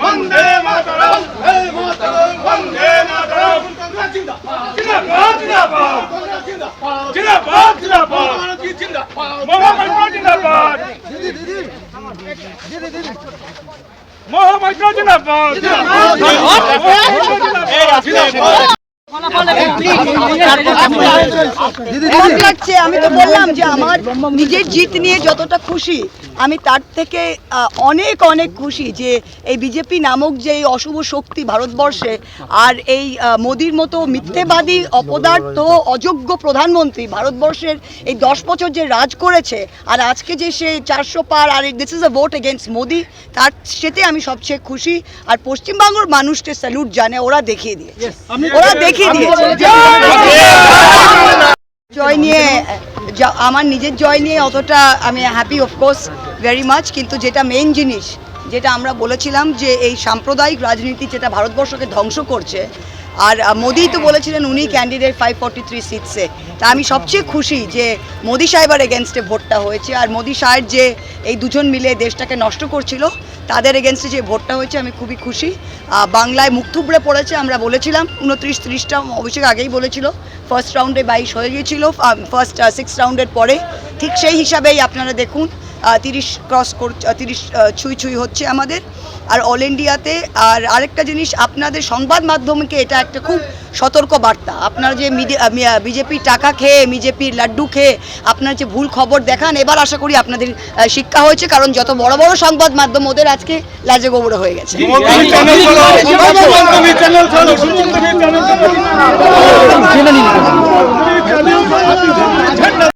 বন্দে মাতরম। হে মাতরম। বন্দে মাতরম। জিন্দাবাদ। জিন্দাবাদ জিন্দাবাদ। জিন্দাবাদ। মহামান্য জিন্দাবাদ। মহামান্য জিন্দাবাদ। জিন্দাবাদ। খারাপ লাগছে আমি তো বললাম যে আমার নিজের জিত নিয়ে যতটা খুশি আমি তার থেকে অনেক অনেক খুশি যে এই বিজেপি নামক যে এই অশুভ শক্তি ভারতবর্ষে আর এই মোদির মতো মিথ্যেবাদী অপদার্থ অযোগ্য প্রধানমন্ত্রী ভারতবর্ষের এই দশ বছর যে রাজ করেছে আর আজকে যে সে চারশো পার আর this is a vote against Modi তার সেতে আমি সবচেয়ে খুশি আর পশ্চিমবঙ্গের মানুষকে স্যালুট জানে ওরা দেখিয়ে দিয়েছে ওরা দেখিয়ে দিয়েছে জয় নিয়ে আমার নিজের জয় নিয়ে অতটা আমি হ্যাপি অফকোর্স ভেরি মাচ কিন্তু যেটা মেইন জিনিস যেটা আমরা বলেছিলাম যে এই সাম্প্রদায়িক রাজনীতি যেটা ভারতবর্ষকে ধ্বংস করছে আর মোদিই তো বলেছিলেন উনি ক্যান্ডিডেট ফাইভ ফর্টি থ্রি সিটসে তা আমি সবচেয়ে খুশি যে মোদি সাহেবের এগেনস্টে ভোটটা হয়েছে আর মোদি সাহেব যে এই দুজন মিলে দেশটাকে নষ্ট করছিল তাদের এগেনস্টে যে ভোটটা হয়েছে, আমি খুবই খুশি। বাংলায় মুখ থুবড়ে পড়েছে, আমরা বলেছিলাম। উনত্রিশ, ত্রিশটা অভিষেক আগেই বলেছিল। ফার্স্ট রাউন্ডে বাইশ হয়ে গিয়েছিল ফার্স্ট সিক্স রাউন্ডের পরে। ঠিক সেই হিসাবেই আপনারা দেখুন তিরিশ ক্রস কর তিরিশ ছুঁই ছুঁই হচ্ছে আমাদের। আর অল ইন্ডিয়াতে আর আরেকটা জিনিস, আপনাদের সংবাদ মাধ্যমকে এটা একটা খুব সতর্ক বার্তা। আপনারা যে বিজেপির টাকা খেয়ে, বিজেপির লাড্ডু খেয়ে আপনারা যে ভুল খবর দেখান, এবার আশা করি আপনাদের শিক্ষা হয়েছে, কারণ যত বড় বড় সংবাদ মাধ্যম ওদের আজকে লাজে গোবরে হয়ে গেছে।